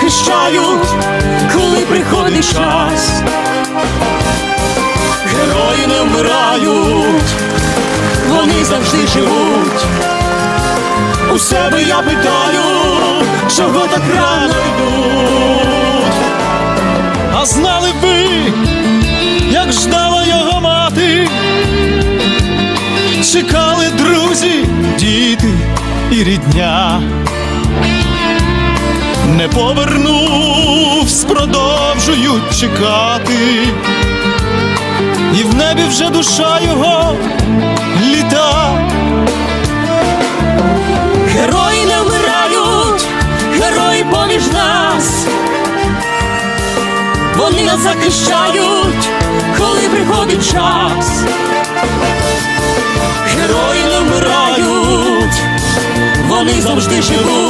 Захищають, коли приходить час. Герої не вмирають, вони завжди живуть. У себе я питаю, чого так рано йдуть. А знали б ви, як ждала його мати, чекали друзі, діти і рідня. Не повернувсь, продовжують чекати, і в небі вже душа його літа. Герої не вмирають, герої поміж нас. Вони нас захищають, коли приходить час. Герої не вмирають, вони завжди живуть.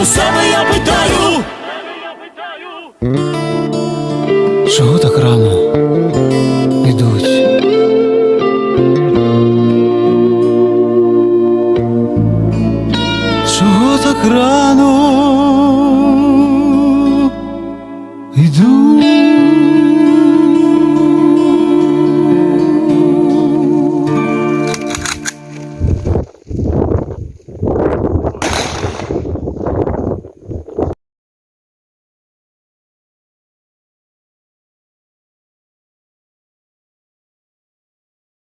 У себе я питаю. Чого так рано йдуть? Чого так рано йдуть?